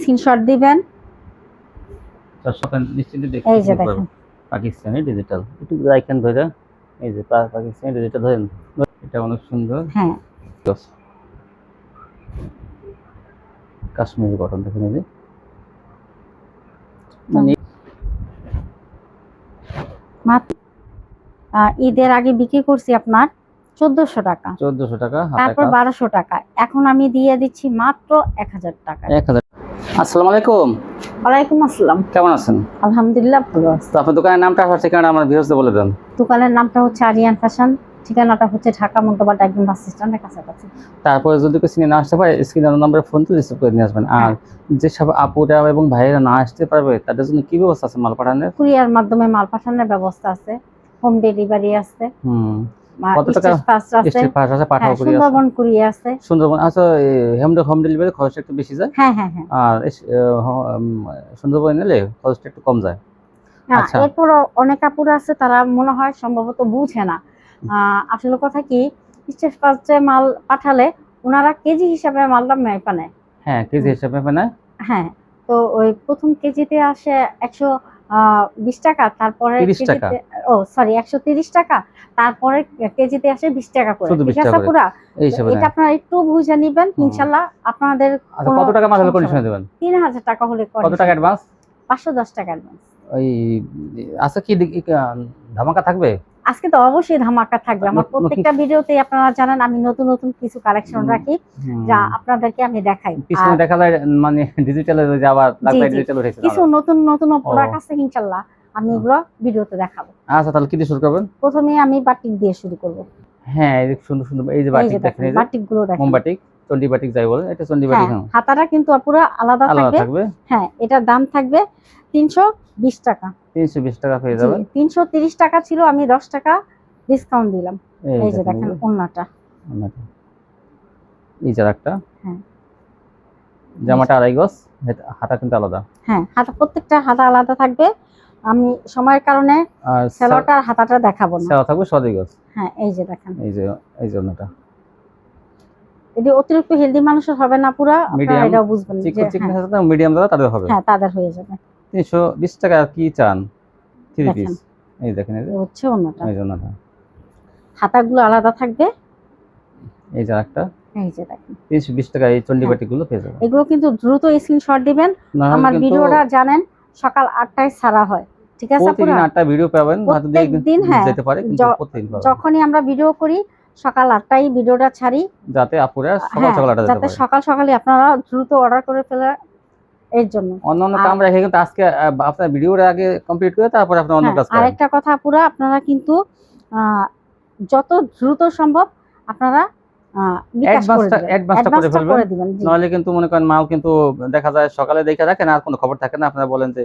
Screenshot দিবেন। এই যে দেখেন। পাকিস্তানি ডিজিটাল একটু রাইখান ধরে। এই যে পাকিস্তানি ডিজিটাল ধরেন। এটা অনেক সুন্দর। হ্যাঁ। কাশ্মীরি কটন দেখেন এই যে। মানে ঈদের আগে বিক্রি করছি আপনার চোদ্দশো টাকা। চোদ্দশো টাকা তারপর বারোশো টাকা। এখন আমি দিয়ে দিচ্ছি মাত্র এক হাজার টাকা এক আসসালামু আলাইকুম। ওয়ালাইকুম আসসালাম। কেমন আছেন? আলহামদুলিল্লাহ ভালো আছি। তো আপনার দোকানের নামটা আসার ঠিকানা আমার ভিউজদের বলে দেন। দোকানের নামটা হচ্ছে আরিয়ান ফ্যাশন ঠিকানাটা হচ্ছে ঢাকা মন্তবাদ একদম বাস স্ট্যান্ডের কাছাকাছি। তারপরে যদি কেউ চিনে না আসতে পারে স্ক্রিনের নাম্বারে ফোন তো রিসিভ করে নিয়ে আসবেন। আর যেসব আপুরা এবং ভাইয়েরা না আসতে পারবে তাদের জন্য কি ব্যবস্থা আছে মাল পাঠানোর? কুরিয়ার মাধ্যমে মাল পাঠানোর ব্যবস্থা আছে হোম ডেলিভারি আছে। হুম। আর কত টাকা? স্টেজ ফাস্ট আছে। স্টেট পাস আছে পাঠাও হ্যাঁ, করি আছে। সুন্দরবন কুরিয়ার আছে। সুন্দরবন আচ্ছা হোম হোম ডেলিভারি খরচটা একটু বেশি যায়? হ্যাঁ হ্যাঁ হ্যাঁ। আর এস- আহ, হ- উম, সুন্দরবন নিলে খরচটা একটু কম যায়। হ্যাঁ, আচ্ছা। এরপর অনেক কাপড় আছে তারা মনে হয় সম্ভবত বুঝে না। আসলে কথা কি স্টেজ মাল পাঠালে ওনারা কেজি হিসাবে মালটা মেপা নেয়। হ্যাঁ কেজি হিসাবে হ্যাঁ তো ওই প্রথম কেজিতে আসে একশো বিশ টাকা তারপরে 30 টাকা? কেজিতে ও সরি একশো তিরিশ টাকা তারপরে কেজিতে আসে বিশ টাকা করে। ঠিক আছে। পুরা এটা আপনারা একটু বুঝে নিবেন ইনশাআল্লাহ ইনশাল্লাহ আপনাদের আচ্ছা কত টাকা হলে সমস্যা কন্ডিশনে দেবেন? তিন হাজার টাকা হলে কত টাকা অ্যাডভান্স পাঁচশো দশ টাকা অ্যাডভান্স ওই আচ্ছা কি ধামাকা থাকবে? আজকে তো অবশ্যই ধামাকা থাকবে। আমার প্রত্যেকটা ভিডিওতে আপনারা জানেন আমি নতুন নতুন কিছু কালেকশন রাখি যা আপনাদেরকে আমি দেখাই। পিছনে দেখা যায় মানে ডিজিটালের যে আবার লাগবে ডিজিটাল উঠেছে কিছু নতুন নতুন প্রোডাক্ট। আছে ইনশাল্লাহ আমি এগুলো ভিডিওতে দেখাবো। আচ্ছা তাহলে কি দিয়ে শুরু করবেন? প্রথমে আমি বাটিক দিয়ে শুরু করব। হ্যাঁ সুন্দর সুন্দর এই যে বাটিক দেখেন এই যে বাটিকগুলো দেখেন। মোমবাটিক চন্ডি বাটিক যাই বলে এটা চন্ডি বাটিক হ্যাঁ হাতাটা কিন্তু পুরো আলাদা থাকবে। হ্যাঁ এটার দাম থাকবে তিনশো বিশ টাকা। তিনশো বিশ টাকা পেয়ে যাবেন তিনশো তিরিশ টাকা ছিল আমি দশ টাকা ডিসকাউন্ট দিলাম। এই যে দেখেন যে। ওন্নাটা। এই যে একটা হ্যাঁ। জামাটা আড়াই গজ হাতা কিন্তু আলাদা। হ্যাঁ হাতা প্রত্যেকটা হাতা আলাদা থাকবে। আমি সময়ের কারণে সেলোটার হাতাটা দেখাবো না। সেওয়া থাকবে সদই গজ। হ্যাঁ এই যে দেখেন। এই যে এই যে ওনাটা যদি অতিরিক্ত হেলদি মানুষের হবে না পুরা আপনারা এটাও বুঝবেন যে চিকন চিকন হ্যাঁ, সাথে মিডিয়াম দাদা তাদের হবে। হ্যাঁ তাদের হয়ে যাবে। তিনশো বিশ টাকা কি চান? থ্রি পিস এই দেখেন এই হচ্ছে অন্যটা। এই ওনাটা হাতাগুলো আলাদা থাকবে। এই যে একটা এই যে দেখেন। তিনশো বিশ টাকা এই চন্ডি হ্যাঁ। গুলো পেয়ে যাবেন। এগুলো কিন্তু দ্রুত স্ক্রিনশট দিবেন। আমার ভিডিওটা জানেন সকাল আটটায় ছাড়া হয়। ঠিক আছে প্রতিদিন পুরা আটটা ভিডিও পাবেন হয়তো প্রত্যেকদিন, হ্যাঁ, যেতে পারে কিন্তু প্রতিদিন যখনই আমরা ভিডিও করি সকাল আটটায় ভিডিওটা ছাড়ি। যাতে আপুরা সকাল হ্যাঁ সকাল আটটা যাতে সকাল সকালে আপনারা দ্রুত অর্ডার করে ফেলে এর জন্য। অন্য অন্য কাম রেখে কিন্তু আজকে আপনার ভিডিওটা আগে কমপ্লিট করে তারপরে আপনি অন্য হ্যাঁ, কাজ আরেকটা কথা পুরা আপনারা কিন্তু যত দ্রুত সম্ভব আপনারা অ্যাডভান্সটা করে দিবেন। নইলে কিন্তু মনে করেন মাল কিন্তু দেখা যায় সকালে দেখে রাখেন আর কোনো খবর থাকে না। আপনারা বলেন যে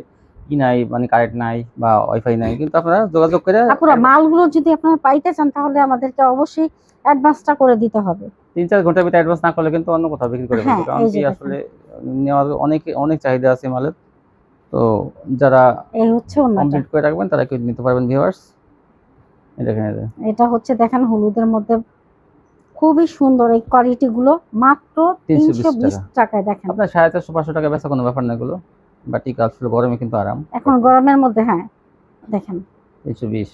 কি নাই মানে কারেন্ট নাই বা ওয়াইফাই নাই কিন্তু আপনারা যোগাযোগ করে তারপরে মালগুলো যদি আপনারা পাইতে চান তাহলে আমাদেরকে অবশ্যই অ্যাডভান্সটা করে দিতে হবে। তিন চার ঘণ্টার ভিতরে অ্যাডভান্স না করলে কিন্তু অন্য কোথাও বিক্রি করে হ্যাঁ, ফেলবে কারণ কি আসলে নেওয়ার অনেক অনেক চাহিদা আছে মালের। তো যারা এই হচ্ছে কমপ্লিট করে রাখবেন তারা কেউ নিতে পারবেন ভিউয়ার্স এই দেখেন এটা হচ্ছে দেখেন হলুদের মধ্যে খুবই সুন্দর এই কোয়ালিটি গুলো মাত্র 320 তিনশো বিশ টাকায় দেখেন। আপনার সাড়ে চারশো পাঁচশো টাকা বেচা কোনো ব্যাপার না এগুলো। বা টিকা আসলে গরমে কিন্তু আরাম। এখন গরমের মধ্যে হ্যাঁ দেখেন। তিনশো বিশ।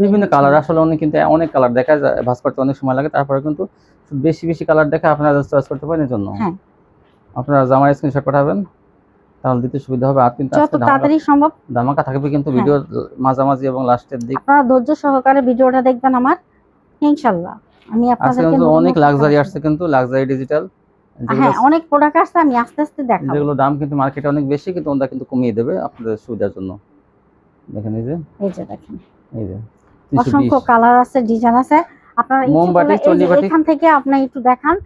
বিভিন্ন কালার আসলে অনেক কিন্তু অনেক কালার দেখা যায় ভাস করতে অনেক সময় লাগে তারপরে কিন্তু বেশি বেশি কালার দেখে আপনারা চয়েস করতে পারেন এর জন্য। হ্যাঁ। আপনারা জামার স্ক্রিনশট পাঠাবেন তাহলে দিতে সুবিধা হবে। আর কিন্তু যত তাড়াতাড়ি সম্ভব ধামাকা থাকবে কিন্তু হ্যাঁ। ভিডিওর মাঝামাঝি এবং লাস্টের দিক। আপনারা ধৈর্য সহকারে ভিডিওটা দেখবেন আমার ইনশাল্লাহ। আমি আজকে আপনাদেরকে অনেক লাক্সারি আসছে কিন্তু লাক্সারি ডিজিটাল হ্যাঁ অনেক প্রোডাক্ট আসছে আমি আস্তে আস্তে দেখাবো। যেগুলো দাম কিন্তু মার্কেটে অনেক বেশি কিন্তু কিন্তু কমিয়ে দেবে আপনাদের সুবিধার জন্য। দেখেন এই যে। এই যে দেখেন। এই যে। অসংখ্য কালার আছে ডিজাইন আছে। আপনারা। এখান থেকে আপনি একটু দেখান।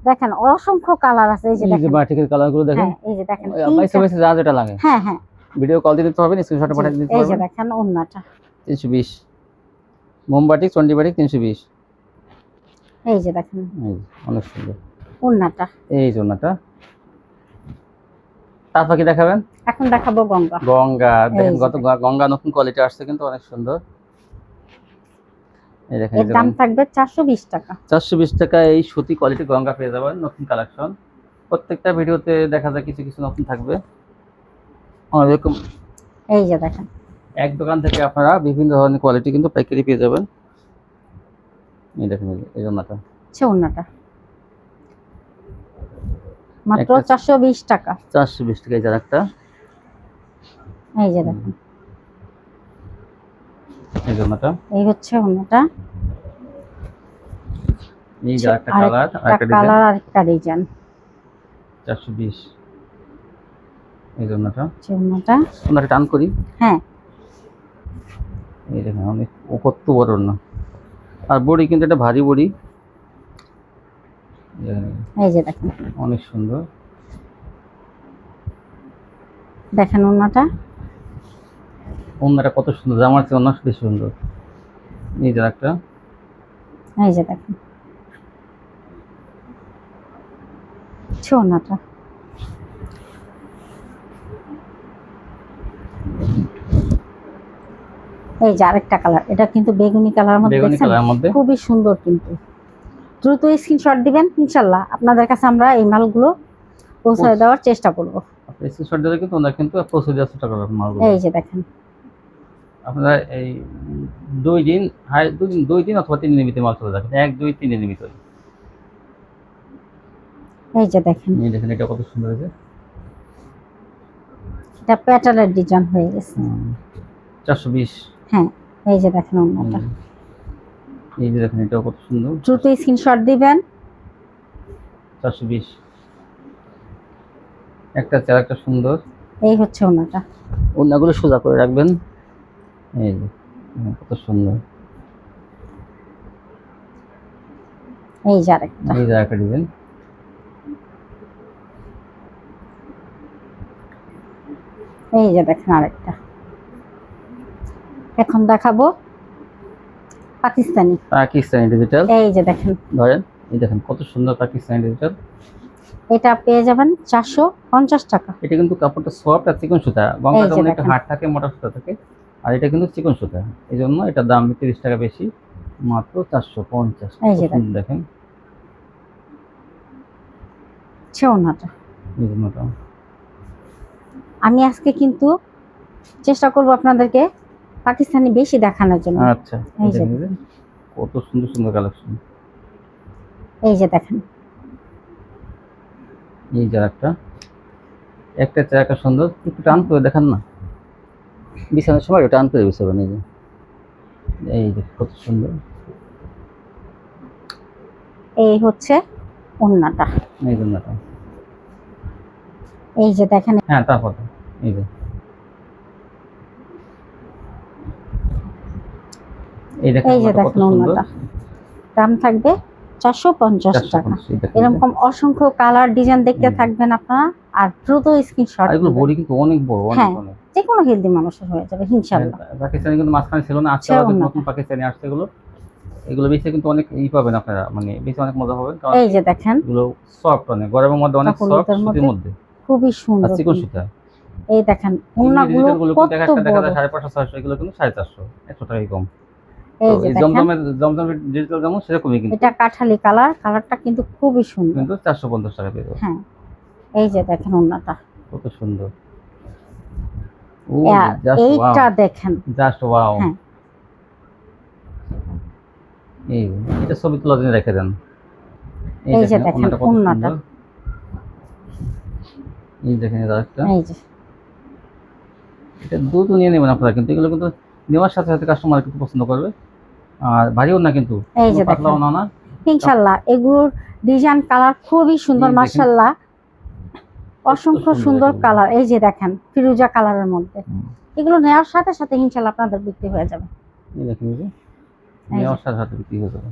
দেখেন অসংখ্য কালার আছে এই যে এই যে দেখেন। বাটিকের কালারগুলো দেখেন। হ্যাঁ এই যে দেখেন তিনটা- বাইসে যা যেটা লাগে। হ্যাঁ হ্যাঁ। ভিডিও কল দিতে পারবেন স্ক্রিনশট পাঠিয়ে দিতে এই যে দেখেন ওন্নাটা তিনশো বিশ। মোমবাটিক চন্ডিবাটিক তিনশো বিশ। এই যে দেখেন। অনেক সুন্দর। ওন্নাটা এই তারপর কি দেখাবেন? এখন দেখাবো গঙ্গা। গঙ্গা। দেখেন গত গঙ্গা নতুন কোয়ালিটি আসছে কিন্তু অনেক সুন্দর। এই দেখেন এর দাম থাকবে চারশো বিশ টাকা। চারশো বিশ টাকায় এই সুতি কোয়ালিটি গঙ্গা পেয়ে যাবেন নতুন কালেকশন প্রত্যেকটা ভিডিওতে দেখা যায় কিছু কিছু নতুন থাকবে। এরকম এই যে দেখেন। এক দোকান থেকে আপনারা বিভিন্ন ধরনের কোয়ালিটি কিন্তু পাইকারি পেয়ে যাবেন। এই দেখেন এই জন্যটা হচ্ছে অন্যটা মাত্র একটা- চারশো বিশ টাকা। চারশো বিশ টাকায় যার একটা। এই যে দেখেন এই জন্যটা এই হচ্ছে অন্যটা। এই যার একটা কালার আর একটা ডিজাইন কালার আরেকটা ডিজাইন চারশো বিশ। এই জন্যটা হচ্ছে অন্যটা। ওনাকে টান করি। হ্যাঁ। এই দেখেন অনেক ও কত বড় না আর বড়ি কিন্তু এটা ভারী বড়ি। এই এই যে দেখেন। অনেক সুন্দর। দেখেন অন্যটা অন্যটা কত সুন্দর জামার চেয়ে অন্য বেশি সুন্দর। এই যে একটা। এই যে দেখেন। অন্যটা এই যে আরেকটা কালার এটা কিন্তু বেগুনি কালার মধ্যে দেখছেন? মধ্যে। খুবই সুন্দর কিন্তু। দ্রুত স্ক্রিনশট দিবেন ইনশাল্লাহ। আপনাদের কাছে আমরা এই মালগুলো পৌঁছে দেওয়ার চেষ্টা করব। স্ক্রিনশট দিলে কিন্তু ওনারা কিন্তু পৌঁছে দেওয়ার চেষ্টা করবে মালগুলো। এই যে দেখেন। আপনারা এই দুই দিন হাই দুই দিন দুই দিন অথবা তিন দিনের ভিতরে মাল চলে যাবে। এক দুই তিন দিনের ভিতরে। এই যে দেখেন। এই দেখেন এটা কত সুন্দর হয়েছে। এটা প্যাটার্নের ডিজাইন হয়ে গেছে। চারশো বিশ। হ্যাঁ এই যে দেখেন অন্যটা। এই যে দেখেন এটাও কত সুন্দর। দ্রুত স্ক্রিনশট দিবেন। চারশো বিশ। একটা চার একটা সুন্দর। এই হচ্ছে অন্যটা অন্যগুলো সোজা করে রাখবেন। এই যে কত সুন্দর। এই যে আরেকটা। এই যে একটা ডিজাইন। এই যে দেখেন আরেকটা। এখন দেখাবো। পাকিস্তানি। পাকিস্তানি ডিজিটাল এই যে দেখেন। ধরেন এই দেখেন কত সুন্দর পাকিস্তানি ডিজিটাল এটা পেয়ে যাবেন চারশো পঞ্চাশ টাকা। এটা কিন্তু কাপড়টা সফট আর চিকন সুতা। গঙ্গা এই যে যেমন একটু হার্ড থাকে মোটা সুতা থাকে আর এটা কিন্তু চিকন সুতা। এই জন্য এটার দাম তিরিশ টাকা বেশি মাত্র চারশো পঞ্চাশ। এই যে দেখেন। এই আমি আজকে কিন্তু চেষ্টা করব আপনাদেরকে পাকিস্তানি বেশি দেখানোর জন্য। আচ্ছা এই যে। কত সুন্দর সুন্দর কালেকশন এই যে দেখেন। এই যে একটা একটা একটা সুন্দর একটু টান করে দেখান না। বিছানার সময় একটু টান করে বিছাবেন এই যে। এই যে কত সুন্দর। এই হচ্ছে অন্যটা এই জন্যটা এই যে দেখেন। হ্যাঁ তারপর এই যে। এই যে দেখেন অন্যটা। দাম থাকবে চারশো পঞ্চাশ টাকা। এরকম অসংখ্য কালার ডিজাইন দেখতে থাকবেন আপনারা আর দ্রুত স্ক্রিনশট এগুলো বডি কিন্তু অনেক বড় অনেক অনেক। যে কোনো হেলদি মানুষের হয়ে যাবে ইনশাল্লাহ হ্যাঁ, পাকিস্তানি কিন্তু মাঝখানে ছিল না আজকে আবার নতুন পাকিস্তানি আসছে এগুলো। এগুলো বেশি কিন্তু অনেক ই পাবেন আপনারা মানে বেশি অনেক মজা পাবেন এই যে দেখেন। এগুলো সফট অনেক গরমের মধ্যে অনেক সফট সুতির মধ্যে খুবই সুন্দর চিকন সুতা। এই দেখেন উন্নাগুলো গুলো কত দেখা দেখা বড়। যায় সাড়ে পাঁচশো ছয়শো এগুলো কিন্তু সাড়ে চারশো একশো টাকাই কম। জমজমের জমজমের ডিজিটাল যেমন সেরকমই কিন্তু। এটা কাঠালি কালার কালারটা কিন্তু খুবই সুন্দর। কিন্তু টাকা পেয়ে হ্যাঁ এই যে দেখেন ওন্নাটা কত সুন্দর। এইটা দেখেন। জাস্ট ওয়াও হ্যাঁ। এই এটা ছবি তোলার জন্য রেখে দেন। এই যে দেখেন। এই দেখেন এটা একটা এই যে। এটা দ্রুত নিয়ে নেবেন আপনারা কিন্তু এগুলো কিন্তু নেওয়ার সাথে সাথে কাস্টমার কিন্তু পছন্দ করবে। আর ভারীও না কিন্তু এই যে পাতলাও না না। ইনশাল্লাহ এগুলোর ডিজাইন কালার খুবই সুন্দর। মার্শাল্লাহ অসংখ্য সুন্দর কালার এই যে দেখেন ফিরুজা কালারের মধ্যে। এগুলো নেওয়ার সাথে সাথে ইনশাল্লাহ আপনাদের বিক্রি হয়ে যাবে। এই দেখেন এই যে। নেওয়ার সাথে সাথে বিক্রি হয়ে যাবে।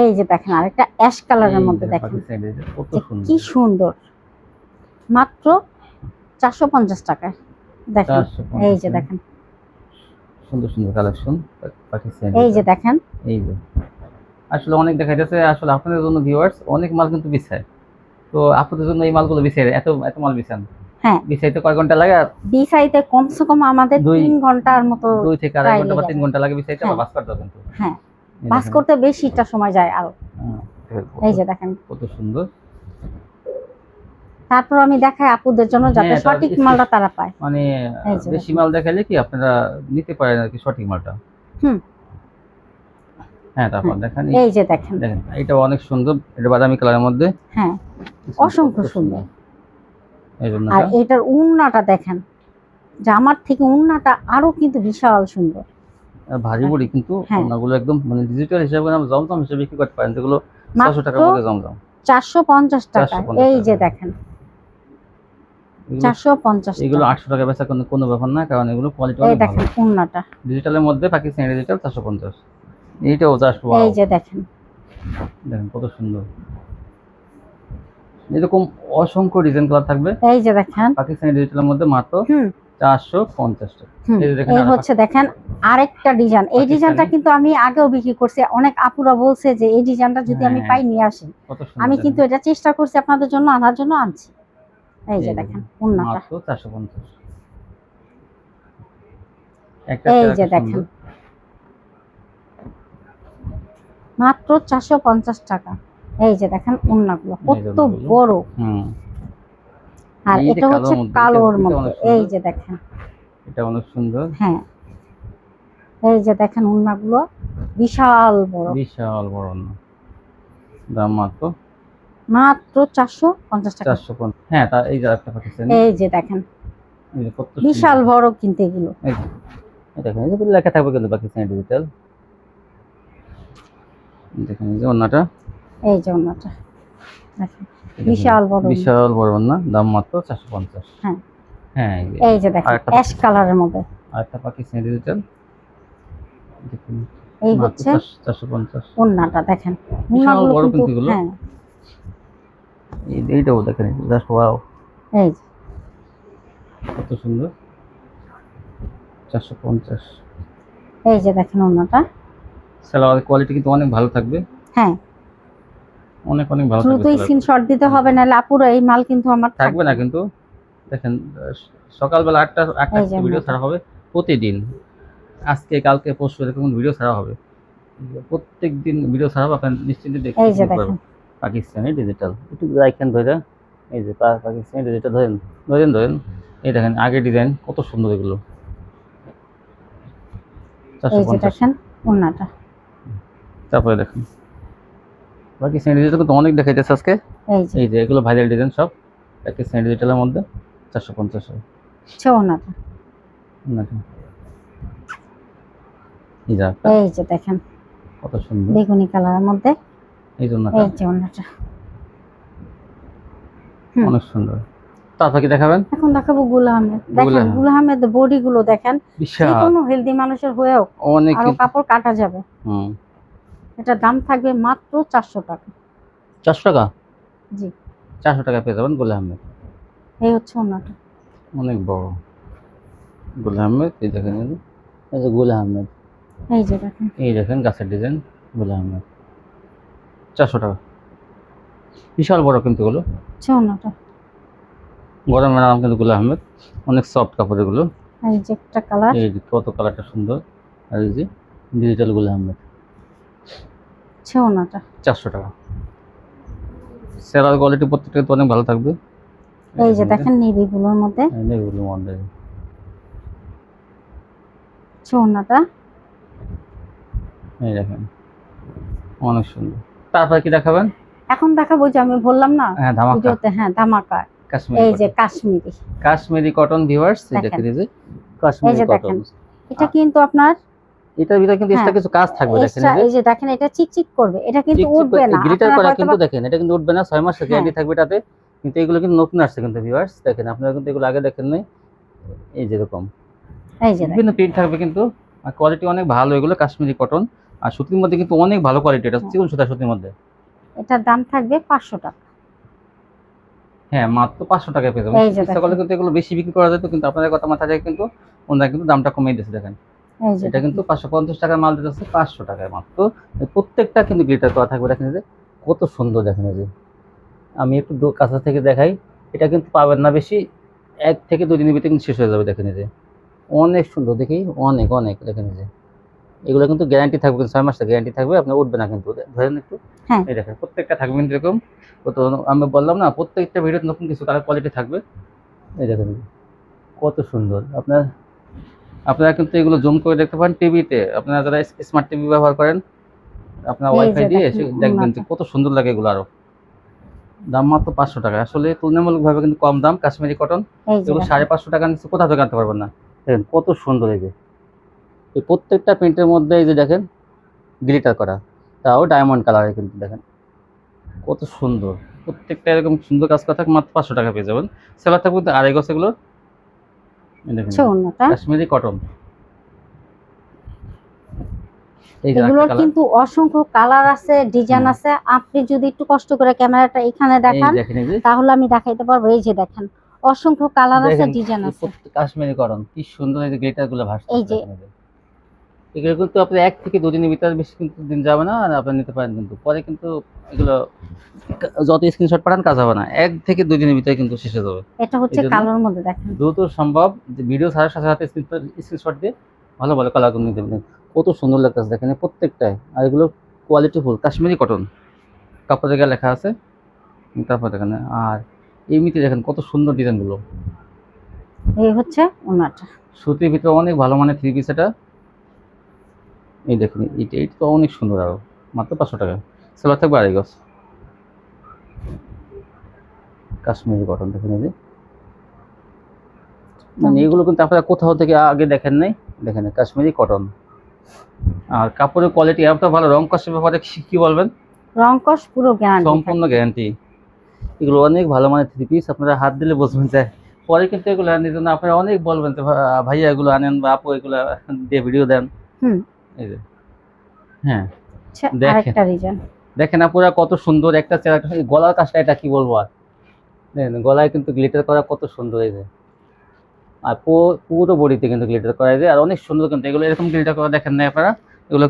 এই যে দেখেন আরেকটা অ্যাশ কালারের মধ্যে দেখেন। পাকিস্তানি কত সুন্দর। কি সুন্দর। মাত্র চারশো পঞ্চাশ টাকায়। দেখেন 450 এই যে দেখেন। সুন্দর সুন্দর কালেকশন পাকিস্তানি এই যে দেখেন। এই যে। আসলে অনেক দেখা যাচ্ছে আসলে আপনাদের জন্য ভিউয়ার্স অনেক মাল কিন্তু বিছায়। তো আপনাদের জন্য এই মালগুলো বিছায় এত এত মাল বিছান। হ্যাঁ। বিছাইতে কয় ঘণ্টা লাগে বিছাইতে কমসে কম আমাদের দুই- তিন ঘণ্টার মতো দুই থেকে আড়াই ঘণ্টা বা লেগে তিন ঘণ্টা লাগে বিছাইতে হ্যাঁ। বাস করতে কিন্তু। হ্যাঁ। বাস করতে বেশিটা সময় যায় আরও। হ্যাঁ, এই যে দেখেন। কত সুন্দর। তারপর আমি দেখাই আপুদের জন্য যাতে হ্যাঁ, সঠিক মালটা তারা পায়। মানে বেশি মাল দেখালে কি আপনারা নিতে পারেন আর কি সঠিক মালটা? হুম। হ্যাঁ তারপর দেখেন। এই- যে দেখেন। দেখেন এটা অনেক সুন্দর। এটা বাদামি কালারের মধ্যে। হ্যাঁ অসংখ্য সুন্দর। আর এটার উন্নাটা দেখেন। জামার থেকে উন্নাটা আরও কিন্তু বিশাল সুন্দর। ভারী বড়ি কিন্তু হ্যাঁ। ওনাগুলো একদম মানে ডিজিটাল হিসাবে আমরা জমজম হিসেবে বিক্রি করতে পারেন। যেগুলো ছশো টাকার মাত্র মধ্যে জমজম। চারশো পঞ্চাশ টাকা এই যে দেখেন। এগুলো- চারশো পঞ্চাশ এগুলো আটশো টাকা বেচা কোনো কোনো ব্যাপার না কারণ এগুলো কোয়ালিটি অনেক ভালো। দেখেন উন্নাটা। ডিজিটালের মধ্যে পাকিস্তানি ডিজিটাল চারশো পঞ্চাশ। এইটাও জাস্ট এই যে দেখেন। দেখেন কত সুন্দর। এরকম অসংখ্য ডিজাইন কালার থাকবে। এই যে দেখেন। পাকিস্তানি ডিজিটালের মধ্যে মাত্র হুম। চারশো পঞ্চাশ টাকা। এই হচ্ছে দেখেন আরেকটা ডিজাইন এই ডিজাইনটা কিন্তু আমি আগেও বিক্রি করছি। অনেক আপুরা বলছে যে এই ডিজাইনটা যদি আমি হ্যাঁ। পাই নিয়ে আসি আমি কিন্তু এটা চেষ্টা করছি আপনাদের জন্য আনার জন্য আনছি। এই যে দেখেন মাত্র চারশো পঞ্চাশ। এই যে দেখেন মাত্র চারশো পঞ্চাশ টাকা। এই যে দেখেন উন্নাগুলো এই কত বড়। আর এটা হচ্ছে কালোর অনেক এই যে দেখেন। এটা অনেক সুন্দর। হ্যাঁ। এই যে দেখেন উন্নাগুলো বিশাল বড়। বিশাল বড় দাম মাত্র? মাত্র চারশো পঞ্চাশ টাকা। চারশো পঞ্চাশ। হ্যাঁ তা এই যে একটা পাকিস্তানি এই যে দেখেন। বিশাল। বড় কিন্তু এগুলো। এই দেখেন এই যে লেখা থাকবে কিন্তু পাকিস্তানি ডিজিটাল দেখেন এই যে ওন্নাটা এই যে উন্নাটা দেখেন বিশাল বড়। বিশাল বড় ওন্না দাম মাত্র চারশো পঞ্চাশ। হ্যাঁ। হ্যাঁ এই যে দেখেন অ্যাশ কালারের মধ্যে। আরেকটা পাকিস্তানি ডিজিটাল দেখুন এই হচ্ছে চারশো- চারশো পঞ্চাশ। উন্নাটা দেখেন। বিশাল বড় কিন্তু। হ্যাঁ। এইটাও দেখেন জাস্ট ওয়াও এই কত সুন্দর? চারশো পঞ্চাশ। এই যে দেখেন সালোয়ার কোয়ালিটি কিন্তু অনেক ভালো থাকবে। হ্যাঁ। অনেক অনেক ভালো থাকবে। স্ক্রিনশট দিতে হবে না আপুরা এই মাল কিন্তু আমার থাকবে। না কিন্তু। দেখেন সকালবেলা আটটা আটটা ভিডিও ছাড়া হবে প্রতিদিন। আজকে কালকে পরশু এরকম ভিডিও ছাড়া হবে। প্রত্যেক দিন ভিডিও ছাড়া হবে আপনার নিশ্চিন্তে দেখতে এই পাকিস্তানি ডিজিটাল একটু রাইখান ধরে এই যে পাকিস্তানি ডিজিটাল ধরেন ধরেন ধরেন। এই দেখেন আগে ডিজাইন কত সুন্দর এগুলো। তারপরে দেখেন। পাকিস্তানি ডিজিটাল কিন্তু অনেক দেখাইতেছে আজকে। এই যে। এগুলো ভাইরাল ডিজাইন সব। পাকিস্তানি ডিজিটালের মধ্যে চারশো পঞ্চাশ একটা এই যে দেখেন। কত সুন্দর। বেগুনি কালারের মধ্যে। এই জন্য এই যে অনেক সুন্দর। তারপর কি দেখাবেন? এখন দেখাবো গুল আহমেদ। দেখেন। গুল আহমেদ। বডি গুলো দেখেন যে কোনো হেলদি মানুষের হয়েও অনেক আরও কাপড় কাটা যাবে। হুম। এটার দাম থাকবে মাত্র চারশো টাকা। চারশো টাকা? জি। চারশো টাকা পেয়ে যাবেন গোল আহমেদ। এই হচ্ছে উন্নাটা অনেক বড়। গোল আহমেদ এই দেখেন এই যে- এই আহমেদ। এই যে দেখেন। এই দেখেন গাছের ডিজাইন গোল আহমেদ। চারশো টাকা। বিশাল বড় কিন্তু এগুলো। গরমের নাম কিন্তু গোল আহমেদ। অনেক সফট কাপড় এগুলো। এই যে একটা কালার এই যে কত কালারটা সুন্দর। আর এই যে ডিজিটাল গোল আহমেদ। চারশো টাকা। সেলার কোয়ালিটি প্রত্যেকটা তো অনেক ভালো থাকবে। এই যে দেখেন নেভি গুলোর মধ্যে। যে এগুলো মধ্যে হচ্ছে এই দেখেন। অনেক সুন্দর। তারপর কি দেখাবেন? এখন দেখাবো যে আমি বললাম না হ্যাঁ ধামাকা। হ্যাঁ ধামাকা। কাশ্মীরি এই যে কাশ্মীরি। কাশ্মীরি কটন ভিউয়ার্স এই দেখেন। দেখেন যে কাশ্মীরি যে কটন। এটা কিন্তু আপনার এটার ভিতরে কিন্তু এক্সট্রা হ্যাঁ। কিছু কাজ থাকবে দেখেন এই যে। দেখেন এটা চিকচিক করবে এটা কিন্তু উঠবে না। গ্লিটার করা কিন্তু দেখেন এটা কিন্তু উঠবে না ছয় মাসের গ্যারান্টি থাকবে এটাতে। কিন্তু এগুলো কিন্তু নতুন আসছে কিন্তু ভিউয়ার্স দেখেন আপনারা কিন্তু এগুলো আগে দেখেন নাই। এই যেরকম। এই যে বিভিন্ন প্রিন্ট থাকবে কিন্তু আর কোয়ালিটি অনেক ভালো এগুলো কাশ্মীরি কটন আর সুতির মধ্যে কিন্তু অনেক ভালো কোয়ালিটি এটা। চিকন সুতা সুতির মধ্যে। এটার দাম থাকবে পাঁচশো টাকা। হ্যাঁ মাত্র পাঁচশো টাকায় পেয়ে যাবেন। ইচ্ছা কিন্তু এগুলো বেশি বিক্রি করা যেত কিন্তু আপনাদের কথা মাথায় রেখে কিন্তু ওনারা কিন্তু দামটা কমিয়ে দিয়েছে দেখেন। এটা কিন্তু পাঁচশো পঞ্চাশ টাকার মাল দিতেছে পাঁচশো টাকায় মাত্র। প্রত্যেকটা কিন্তু গ্লিটার করা থাকবে দেখেন যে কত সুন্দর দেখেন এই যে। আমি একটু দূর- কাছে থেকে দেখাই এটা কিন্তু পাবেন না বেশি এক থেকে দুই দিনের ভিতরে কিন্তু শেষ হয়ে যাবে দেখেন এই যে। অনেক সুন্দর দেখি অনেক অনেক দেখেন এই যে। এগুলো কিন্তু গ্যারান্টি থাকবে কিন্তু ছয় মাসের গ্যারান্টি থাকবে আপনার উঠবে না কিন্তু ধরেন একটু। হ্যাঁ। এই দেখেন প্রত্যেকটা থাকবে কিন্তু এরকম। কত আমি বললাম না প্রত্যেকটা ভিডিওতে নতুন কিছু কালার কোয়ালিটি থাকবে। এই দেখেন কত সুন্দর। আপনার আপনারা কিন্তু এগুলো জুম করে দেখতে পারেন টিভিতে আপনারা যারা স্মার্ট টিভি ব্যবহার করেন আপনার ওয়াইফাই দিয়ে এসে দেখবেন যে কত সুন্দর লাগে এগুলো আরও। দাম মাত্র পাঁচশো টাকা। আসলে তুলনামূলকভাবে কিন্তু কম দাম কাশ্মীরি কটন এগুলো সাড়ে পাঁচশো টাকা কোথাও থেকে আনতে পারবেন না। দেখেন কত সুন্দর এই যে। এই প্রত্যেকটা প্রিন্টের মধ্যে এই যে দেখেন গ্লিটার করা তাও ডায়মন্ড কালারে কিন্তু দেখেন। কত সুন্দর। প্রত্যেকটা এরকম সুন্দর কাজ করা থাকে মাত্র পাঁচশো টাকা পেয়ে যাবেন। সেলার থাকবে কিন্তু আড়াই গছ এগুলো। আচ্ছা কাশ্মীরি কটন এগুলোর কিন্তু অসংখ্য কালার আছে ডিজাইন আছে। আপনি যদি একটু কষ্ট করে ক্যামেরাটা এখানে দেখান তাহলে আমি দেখাইতে পারব। এই যে দেখেন অসংখ্য কালার আছে ডিজাইন আছে। কাশ্মীরি কটন কি সুন্দর এই যে গ্লিটারগুলো ভাসছে এই যে। এগুলো কিন্তু আপনি এক থেকে দুদিনের ভিতরে বেশি কিন্তু দিন যাবে না আর আপনি নিতে পারেন কিন্তু। পরে কিন্তু এগুলো যত স্ক্রিনশট পাঠান কাজ হবে না। এক থেকে দুই দিনের ভিতরে কিন্তু শেষ হয়ে যাবে। এটা হচ্ছে কালোর মধ্যে দেখেন। দ্রুত সম্ভব যে ভিডিও ছাড়ার সাথে সাথে স্ক্রিনশট দিয়ে ভালো ভালো কালারগুলো নিতে পারেন। কত সুন্দর লাগতেছে দেখেন এই প্রত্যেকটাই। আর এগুলো কোয়ালিটি ফুল কাশ্মীরি কটন কাপড় জায়গায় লেখা আছে। তারপর দেখেন আর এমনিতে দেখেন কত সুন্দর ডিজাইনগুলো এই হচ্ছে ওনাটা। সুতির ভিতরে অনেক ভালো মানের থ্রি পিস এটা। এই দেখুন এইটা এইটা তো অনেক সুন্দর আরও মাত্র পাঁচশো টাকা। সেলার থাকবে আড়াই গজ। কাশ্মীরি কটন দেখুন এই যে। মানে এগুলো কিন্তু আপনারা কোথাও থেকে আগে দেখেন নাই দেখেন কাশ্মীরি কটন আর কাপড়ের কোয়ালিটি এতটা ভালো রং কষের ব্যাপারে কি- বলবেন? রংকশ পুরো গ্যারান্টি সম্পূর্ণ গ্যারান্টি এগুলো অনেক ভালো মানে থ্রি পিস আপনারা হাত দিলে বুঝবেন যে পরে কিন্তু এগুলো আনার জন্য আপনারা অনেক বলবেন যে ভাইয়া এগুলো আনেন বা আপু এগুলো দিয়ে ভিডিও দেন। হুম। এই যে। হ্যাঁ আচ্ছা দেখেন। আরেকটা দেখেন আপুরা কত সুন্দর একটা গলার কাজটা এটা কি বলব আর? দেখেন গলায় কিন্তু গ্লিটার করা কত সুন্দর এই যে। আর পুরো বডিতে কিন্তু গ্লিটার করা এই যে। আর অনেক সুন্দর কিন্তু এগুলো এরকম গ্লিটার করা দেখেন না আপনারা? এগুলো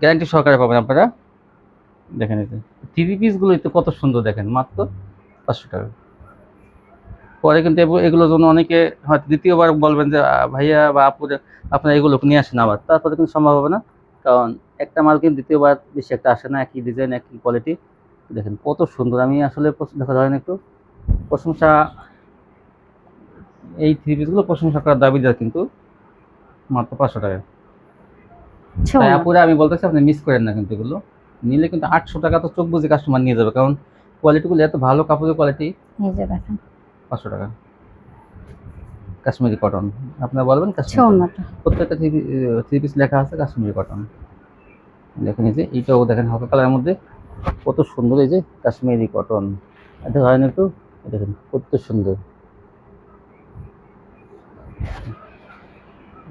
গ্যারান্টি সহকারে পাবেন আপনারা। দেখেন এই যে। থ্রি পিসগুলো তো কত সুন্দর দেখেন মাত্র পাঁচশো টাকা। পরে কিন্তু এগুলোর জন্য অনেকে হয়তো দ্বিতীয়বার বলবেন যে ভাইয়া বা আপুরে আপনারা এগুলো নিয়ে আসেন আবার। তারপরে কিন্তু সম্ভব হবে না। কারণ একটা মাল কিন্তু দ্বিতীয়বার বেশি একটা আসে না একই ডিজাইন একই কোয়ালিটি দেখেন কত সুন্দর। আমি আসলে দেখা ধরেন একটু। প্রশংসা এই থ্রি পিসগুলো প্রশংসা করার দাবি দাবিদার কিন্তু মাত্র পাঁচশো টাকা তাই। আপুরে আমি বলতেছি আপনি মিস করেন না কিন্তু এগুলো। নিলে কিন্তু আটশো টাকা তো চোখ বুঝে কাস্টমার নিয়ে যাবে। কারণ কোয়ালিটিগুলো এত ভালো কাপড়ের কোয়ালিটি এই যে দেখেন। পাঁচশো টাকা। কাশ্মীরি কটন আপনারা বলবেন কাশ্মীরি প্রত্যেকটা থ্রি পিস লেখা আছে কাশ্মীরি কটন দেখেন এই যে এইটাও দেখেন হালকা কালারের মধ্যে। কত সুন্দর এই যে কাশ্মীরি কটন এটা হয় না একটু দেখেন কত সুন্দর।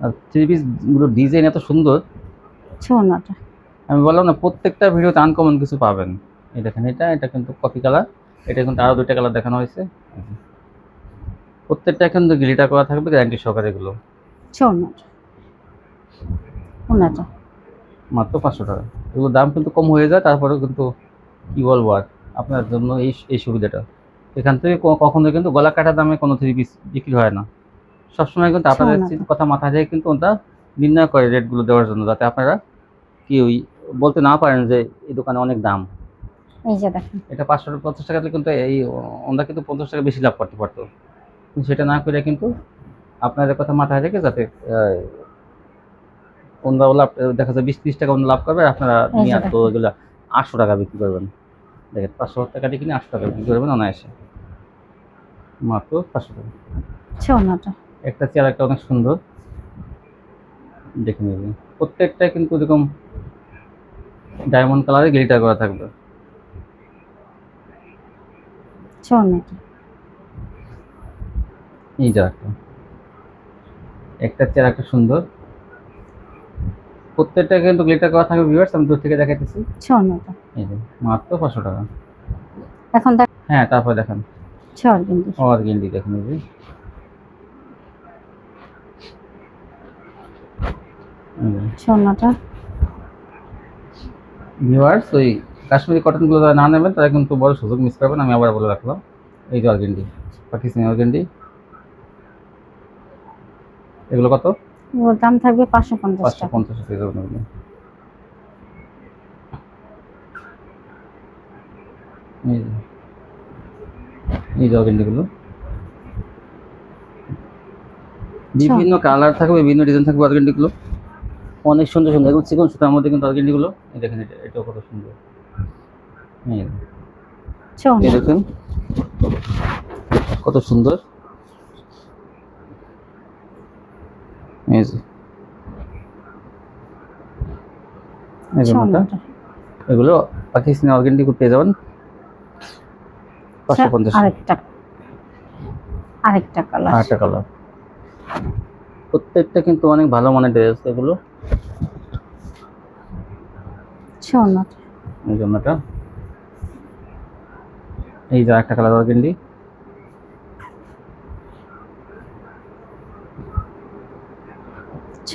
আর থ্রি পিসগুলো ডিজাইন এত সুন্দর। আমি বললাম না প্রত্যেকটা ভিডিওতে আনকমন কিছু পাবেন। এই দেখেন এটা এটা কিন্তু কফি কালার এটা কিন্তু আরও দুইটা কালার দেখানো হয়েছে। প্রত্যেকটা কিন্তু গ্লিটার করা থাকবে গ্যারান্টি সহকারে এগুলো। ওনাটা মাত্র পাঁচশো টাকা। এগুলোর দাম কিন্তু কম হয়ে যায় তারপরেও কিন্তু কি বলব আর আপনার জন্য এই এই সুবিধাটা। এখান থেকে ক- কখনোই কিন্তু গলা কাটা দামে কোনো থ্রি পিস বিক্রি হয় না। সবসময় কিন্তু আপনাদের কথা মাথায় রেখে কিন্তু ওটা নির্ণয় করে রেটগুলো দেওয়ার জন্য যাতে আপনারা কি ওই বলতে না পারেন যে এই দোকানে অনেক দাম। এই যে দেখেন এটা পাঁচশো পঞ্চাশ টাকাতে কিন্তু এই ওরা কিন্তু পঞ্চাশ টাকা বেশি লাভ করতে পারতো। সেটা না করে কিন্তু আপনাদের কথা মাথায় রেখে যাতে অন্যরাও লাভ দেখা যায় বিশ ত্রিশ টাকা অন্য লাভ করবে আপনারা নিয়ে দেখেন। তো এগুলো আটশো টাকা বিক্রি করবেন। দেখেন পাঁচশো টাকা কিনে আটশো টাকা বিক্রি করবেন অনায়াসে। মাত্র পাঁচশো টাকা। আচ্ছা একটা চেয়ার একটা অনেক সুন্দর। দেখে নেবেন। প্রত্যেকটা কিন্তু এরকম ডায়মন্ড কালারে গ্লিটার করা থাকবে। আচ্ছা এই যে একটা চেয়ার একটা সুন্দর। প্রত্যেকটা কিন্তু গ্লিটার করা থাকবে ভিউয়ার্স আমি দূর থেকে দেখাইতেছি। ওনাটা এই যে মাত্র পাঁচশো টাকা। এখন দেখ হ্যাঁ তারপর দেখেন। আচ্ছা অর্গেন্ডি অর্গেন্ডি দেখেন এই ভিউয়ার্স ওই কাশ্মীরি কটনগুলো যারা না নেবেন তারা কিন্তু বড় সুযোগ মিস করবেন আমি আবার বলে রাখলাম। এই যে অর্গেন্ডি পাকিস্তানি অর্গেন্ডি এগুলো কত? ওর দাম থাকবে পাঁচশো পঞ্চাশ পাঁচশো টাকা পঞ্চাশ পিস এগুলো এই যে। এই যে অর্গেন্ডিগুলো বিভিন্ন কালার থাকবে বিভিন্ন ডিজাইন থাকবে অর্গেন্ডিগুলো অনেক সুন্দর সুন্দর। এবং চিকন সুতার মধ্যে কিন্তু অর্গেন্ডিগুলো এই দেখেন এটা এটাও কত সুন্দর। এই। এই দেখুন। কত সুন্দর। এই যে। এই যে মাথা। এগুলো পাকিস্তানি অর্গেন্ডিক পেয়ে যাবেন। পাঁচশো পঞ্চাশ। আরেকটা। আরেকটা কালার কালার প্রত্যেকটা কিন্তু অনেক ভালো মানের ড্রেস এগুলো। এই জন্যটা এই যে একটা কালার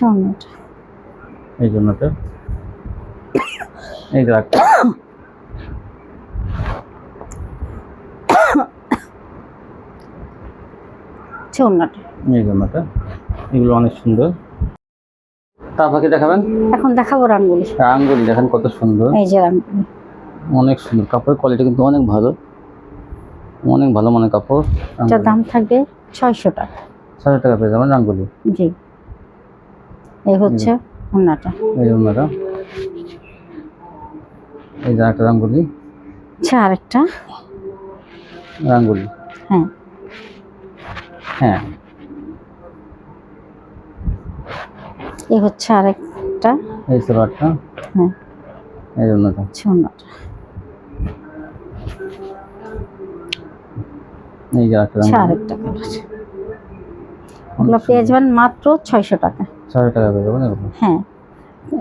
অর্গেন্ডি চৌনটা এই জন্যটা এই এই জন্যটা এগুলো অনেক সুন্দর। তারপর দেখাবেন? এখন দেখাবো দেখেন কত সুন্দর। এই যে রানগুলি। অনেক সুন্দর। কাপড়ের কোয়ালিটি কিন্তু অনেক ভালো। অনেক ভালো কাপড়। দাম থাকবে ছয়শো টাকা। ছশো টাকা পেয়ে যাবেন আঙ্গুলি জি। এই হচ্ছে ওনাটা এই জন্যটা এই যে একটা রাঙ্গুলি। আচ্ছা আরেকটা। রাঙ্গুলি। হ্যাঁ। হ্যাঁ। এই হচ্ছে আরেকটা। এই সালোয়ারটা হ্যাঁ। এই জন্যটা হচ্ছে ওনাটা এই যে একটা আচ্ছা আরেকটা পেয়ে যাবেন মাত্র ছয়শো টাকা। হ্যাঁ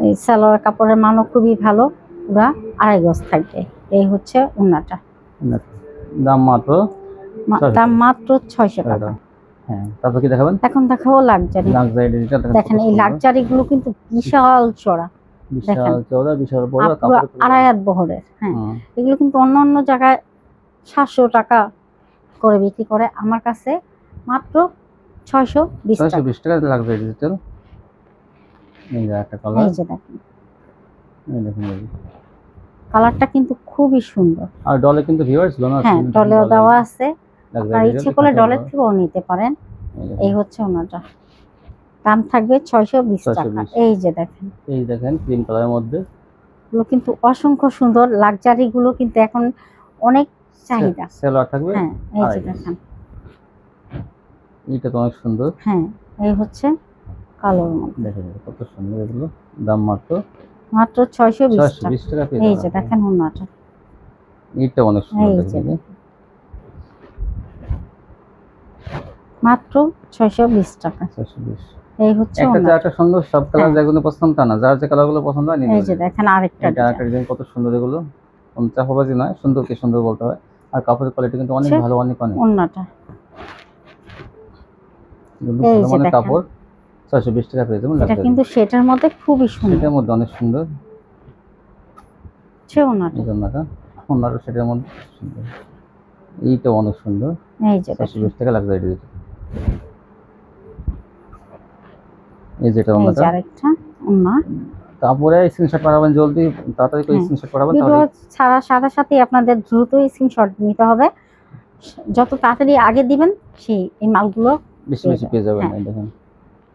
এই সালোয়ার কাপড়ের মানও খুবই ভালো পুরা আড়াই গজ থাকবে। এই হচ্ছে ওনাটা। দাম মাত্র দাম মাত্র ছয়শো ছয় টাকা। হ্যাঁ তারপর কি দেখাবেন? এখন দেখাবো লাক্সারি লাক্সারি দেখেন এই লাক্সারি গুলো কিন্তু বিশাল চড়া বিশাল চওড়া বিশাল বড় আর পুরো কাপড় আড়াই হাত বহরের হ্যাঁ। এগুলো কিন্তু অন্য অন্য জায়গায় সাতশো টাকা করে বিক্রি করে। আমার কাছে মাত্র ছয়শো বিশ টাকা। লাক্সারি ডিজিটাল এই যে একটা কালার এই যে দেখেন। এই দেখুন কালারটা কিন্তু খুবই সুন্দর। আর ডলে কিন্তু ভিউয়ার্স আছে হ্যাঁ ডলেও দেওয়া আছে। আপনার ইচ্ছে করলে ডলের থেকেও নিতে পারেন। এই হচ্ছে ওনাটা। দাম থাকবে ছয়শো বিশ 620 টাকা এই যে দেখেন। এই দেখেন ক্রিম কালারের মধ্যে। এগুলো কিন্তু অসংখ্য সুন্দর। লাক্সারি গুলো কিন্তু এখন অনেক চাহিদা। সেলোয়ার থাকবে? হ্যাঁ এই যে দেখেন। এইটা তো অনেক সুন্দর। হ্যাঁ এই হচ্ছে কালোর মধ্যে। কত সুন্দর এগুলো। দাম মাত্র মাত্র বিশ টাকা। এই যে দেখেন ওনাটা এইটা অনেক সুন্দর। মাত্র ছয়শো বিশ টাকা। ছয়শো বিশ। এই হচ্ছে একটা ওনাটা সুন্দর সব কালার। যেগুলো পছন্দ তা না যার যে কালারগুলো পছন্দ হয় নিয়ে এই যে দেখেন আরেকটা এটা একটা ডিজাইন কত সুন্দর এগুলো। নয় সুন্দর কি সুন্দর বলতে হয়। আর কাপড়ের কোয়ালিটি কিন্তু অনেক। ভালো অনেক অনেক। এই যে। কাপড়। ছয়শো বিশ টাকা পেয়ে যাবেন এটা কিন্তু সেটার মধ্যে খুবই সুন্দর। সেটার মধ্যে অনেক সুন্দর। হচ্ছে ওনাটা জন্যটা অন্যটা সেটার মধ্যে সুন্দর। এইটা অনেক সুন্দর। এই যে টাকা ডিজিটাল এই যেটা এই আরেকটা ওনা তারপরে স্ক্রিনশট পাঠাবেন জলদি তাড়াতাড়ি করে হ্যাঁ। স্ক্রিনশট পাঠাবেন ভিডিও ছাড়ার সাথে সাথে আপনাদের দ্রুত স্ক্রিনশট নিতে হবে। যত তাড়াতাড়ি আগে দিবেন সেই এই মালগুলো বেশি বেশি পেয়ে যাবেন হ্যাঁ। দেখেন।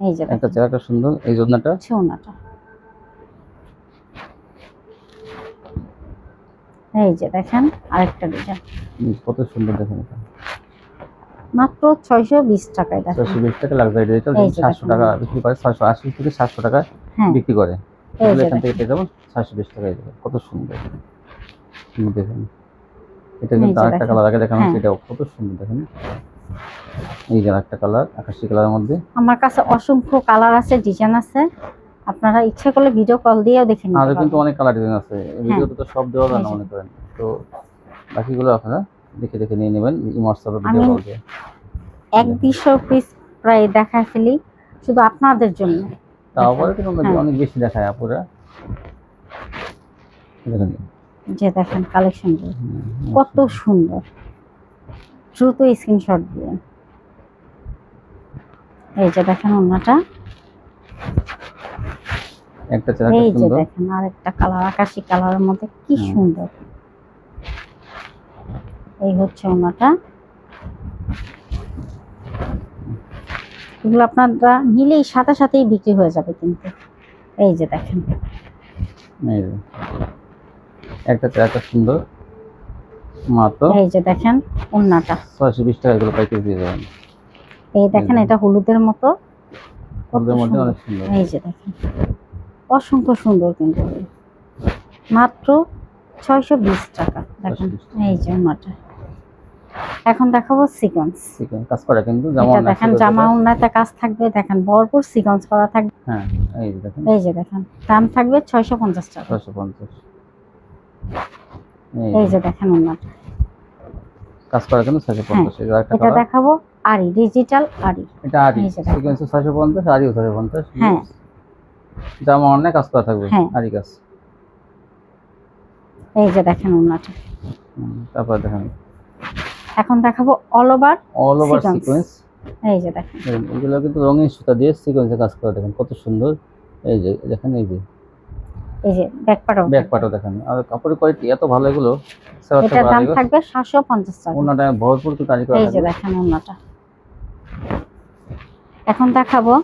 এই যে একটা দেখেন। সুন্দর এই জন্যটা হচ্ছে এই যে দেখেন আরেকটা ডিজাইন। কত সুন্দর দেখেন এটা। মাত্র ছয়শো বিশ টাকায় দেখেন। টাকা লাক্সারি সাতশো টাকা বিক্রি করে ছয়শো আশি থেকে সাতশো টাকা বিক্রি করে। এখান থেকে পেয়ে ছয়শো বিশ টাকায় কত সুন্দর। দেখেন। এটা কিন্তু আরেকটা কালার আগে দেখানো। সেটাও কত সুন্দর দেখেন। এই যে একটা কালার আকাশি কালারের মধ্যে। আমার কাছে অসংখ্য কালার আছে ডিজাইন আছে। আপনারা ইচ্ছা করলে ভিডিও কল দিয়েও দেখে নিতে আরও কিন্তু অনেক কালার ডিজাইন আছে। এই ভিডিওতে তো সব দেওয়া যায় না মনে করেন। তো বাকিগুলো আপনারা দেখে দেখে নিয়ে নেবেন হোয়াটসঅ্যাপে ভিডিও কল দিয়ে। এক দুশো পিস প্রায় দেখা ফেলি শুধু আপনাদের জন্য। তারপরে কিন্তু আমরা হ্যাঁ। অনেক বেশি দেখায় আপুরা। দেখেন। যে দেখেন কালেকশনগুলো কত সুন্দর। দ্রুত স্ক্রিনশট দিবেন এই যে দেখেন ওনাটা একটা চেহারা এই যে দেখেন আরেকটা কালার আকাশি কালারের মধ্যে কি সুন্দর। এই হচ্ছে ওনাটা এগুলো আপনারা নিলেই সাথে সাথেই বিক্রি হয়ে যাবে কিন্তু। এই যে দেখেন। একটা চেহারা সুন্দর। মাত্র এই যে দেখেন ওনাটা ছয়শো বিশ টাকা এগুলো পাইকারি দিয়ে যাবেন এই দেখেন এটা হলুদের মতো। এই যে দেখেন। অসংখ্য সুন্দর কিন্তু মাত্র ছয়শো বিশ টাকা। দেখেন এই যে ওনাটা। এখন দেখাবো সিকোয়েন্স আছে কাজ করা কিন্তু এটা দেখেন জামা উন্নতে কাজ থাকবে। দেখেন ভরপুর সিকোয়েন্স করা থাকবে। হ্যাঁ এই যে দেখেন। এই যে দেখেন দাম থাকবে ছয়শো পঞ্চাশ টাকা। ছয়শো পঞ্চাশ। এই যে দেখেন উন্নত কাজ করা কিন্তু ছয়শো পঞ্চাশ। এই যে আরেকটা এটা দেখাবো। আরি ডিজিটাল আরি এটা আরি। সিকোয়েন্স ছয়শো পঞ্চাশ আরিও ছয়শো পঞ্চাশ। হ্যাঁ। জামা অনেক কাজ করা থাকবে হ্যাঁ। আরি কাজ। এই যে দেখেন হুম, তারপর দেখেন। এখন দেখাবো all over all over sequence এই যে দেখেন। এগুলো কিন্তু রঙিন সুতা দিয়ে সিকোয়েন্সে কাজ করা দেখেন কত সুন্দর। এই যে দেখেন এই যে। এই যে ব্যাক পাটাও ব্যাক পাটও দেখেন। আর কাপড়ের কোয়ালিটি এত ভালো এগুলো এটার দাম থাকবে সাতশো পঞ্চাশ টাকা। ওনাটা ভরপুর তো কারি করা এই যে দেখেন উন্নাটা এখন দেখাবো।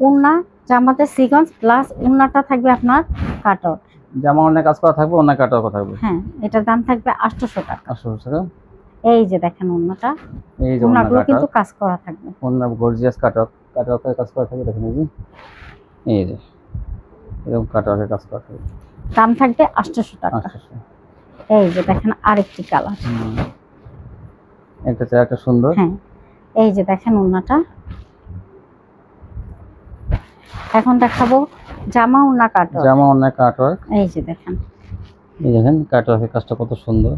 উন্না জামাতে সিকোয়েন্স প্লাস উন্নাটা থাকবে আপনার কাটর। জামা অনেক কাজ করা থাকবে অনেক কাটার কথা থাকবে? হ্যাঁ এটার দাম থাকবে আটশোশো টাকা। আটশো টাকা। এই যে দেখেন উন্নাটা। এই যে উন্নাগুলো কিন্তু কাজ করা থাকবে। ওনা গর্জিয়াস কাটক কাটকের কাজ করা থাকবে দেখেন এই যে। এই যে। এরকম কাটকের কাজ করা থাকবে। দাম থাকবে আটশোশো টাকা। আটশো এই যে দেখেন আরেকটি কালার। একটা চেহারাটা সুন্দর। হ্যাঁ। এই যে দেখেন উন্নাটা। এখন দেখাবো জামা উন্না কাটর। জামা অনেক কাটওয়ার্ক এই যে দেখেন। এই দেখেন কাটওয়ার্কের কাজটা কত সুন্দর।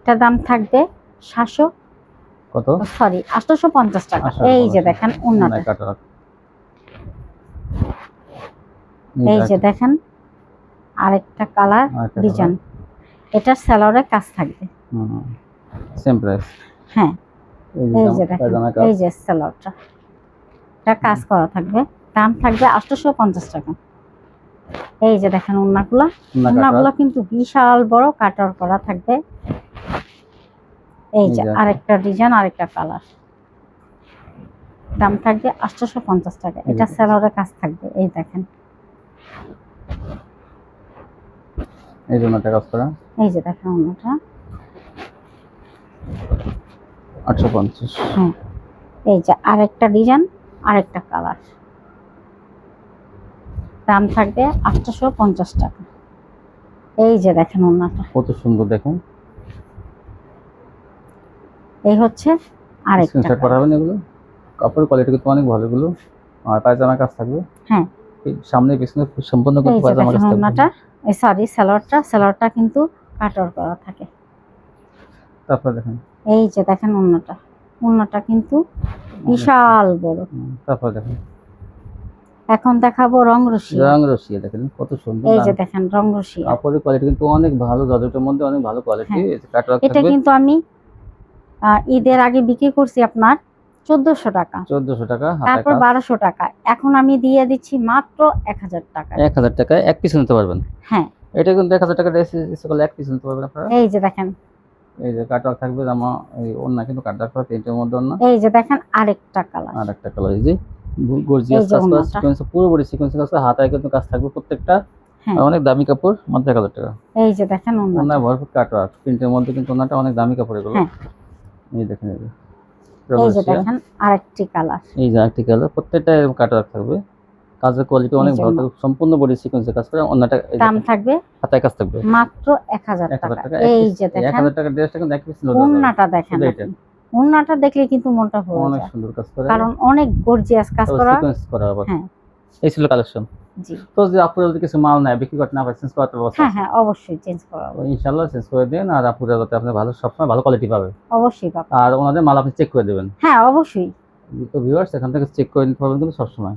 এটার দাম থাকবে সাতশো কত? সরি আটশোশো পঞ্চাশ টাকা। এই যে দেখেন অনেক কাটওয়ার্ক এই যে দেখেন। আরেকটা কালার ডিজাইন। এটা স্যালোরে কাজ থাকবে। সেম প্রাইস হ্যাঁ। এই যে দেখেন এই যে স্যালোরটা এটা কাজ করা থাকবে। দাম থাকবে আটশোশো পঞ্চাশ টাকা। এই যে দেখেন উন্নাগুলো উন্নাগুলো কিন্তু বিশাল বড় কাটার করা থাকবে। এই যে। আরেকটা ডিজাইন আরেকটা কালার। দাম থাকবে আটশোশো পঞ্চাশ টাকা। এটা যে। কাজ থাকবে। এই দেখেন। এই যে দেখেন উন্নাটা আটশো পঞ্চাশ। হ্যাঁ এই যে আরেকটা ডিজাইন আরেকটা কালার। দাম থাকবে আটশোশো পঞ্চাশ টাকা। এই যে দেখেন ওনাটা। কত সুন্দর দেখেন। এই হচ্ছে আরেকটা স্ক্রিনশট পাঠাবেন এগুলো। কাপড়ের কোয়ালিটি কিন্তু অনেক ভালো এগুলো। আর পায়জামা কাজ থাকবে। হ্যাঁ। সামনে পিছনে সম্পূর্ণ এই পায়জামা কাজ থাকবে। ওনাটা। এই সরি স্যালোয়ারটা স্যালোয়ারটা কিন্তু কাটর করা থাকে। তারপর দেখেন। এই যে দেখেন ওনাটা ওনাটা কিন্তু বিশাল বড়। তারপর দেখেন। এখন দেখাবো রং রশিয়া রং রসিয়া দেখেন কত সুন্দর এই যে দেখেন রং রশিয়া কাপড়ের কোয়ালিটি কিন্তু অনেক ভালো জর্জেটের মধ্যে অনেক ভালো কোয়ালিটি হ্যাঁ। কাটওয়ার্ক এটা কিন্তু আমি ঈদের আগে বিক্রি করছি আপনার চোদ্দশো টাকা। চোদ্দশো টাকা তারপর বারোশো টাকা। এখন আমি দিয়ে দিচ্ছি মাত্র এক হাজার টাকা। এক হাজার টাকায় এক পিস নিতে পারবেন। হ্যাঁ। এটা কিন্তু এক হাজার টাকা ড্রেস ইচ্ছে করলে এক পিস নিতে পারবেন আপনারা। এই যে দেখেন এই যে কাটওয়ার্ক থাকবে জামা এই ওন্না কিন্তু কাটওয়ার্ক করা প্রিন্টের মধ্যে ওন্না এই যে দেখেন আরেকটা কালার আর একটা কালার এই যে গর্জিয়াস কাজ করা সিকোয়েন্স পুরো বডি সিকোয়েন্স কাজ করা হাতায় কিন্তু কাজ থাকবে প্রত্যেকটা হ্যাঁ। অনেক দামি কাপড় মাত্র এক হাজার টাকা। এই যে দেখেন। ওন্না ভরপুর কাটওয়ার্ক প্রিন্টের মধ্যে কিন্তু ওন্নাটা অনেক দামি কাপড় এগুলো। হ্যাঁ। এই দেখেন এই যে। দেখেন আরেকটি কালার এই যে আরেকটি কালার প্রত্যেকটা এরকম কাটওয়ার্ক থাকবে। কাজের কোয়ালিটি অনেক ভালো থাকবে সম্পূর্ণ বডি সিকোয়েন্সে কাজ করে অন্যটা দাম থাকবে হাতায় কাজ থাকবে। মাত্র এক হাজার এক হাজার টাকা। টাকা এই যে দেখেন হাজার টাকার ড্রেসটা কিন্তু এক পিস ওন্নাটা দেখেন ওন্নাটা দেখলে কিন্তু মনটা ভরে অনেক সুন্দর কাজ করে। কারণ অনেক গর্জিয়াস কাজ করা। সিকোয়েন্স করা আবার। হ্যাঁ। এই ছিল কালেকশন জি। তো যে আপুরা যদি কিছু মাল নেয় বিক্রি করতে না পারে চেঞ্জ করাতে হ্যাঁ হ্যাঁ অবশ্যই চেঞ্জ করা হবে। ইনশাল্লাহ চেঞ্জ করে দিন আর আপুরা যাতে আপনি ভালো সবসময় ভালো কোয়ালিটি পাবে। অবশ্যই পাবো। আর ওনাদের মাল আপনি চেক করে দেবেন। হ্যাঁ অবশ্যই। তো ভিউয়ার্স এখান থেকে চেক করে নিতে পারবেন কিন্তু সবসময়।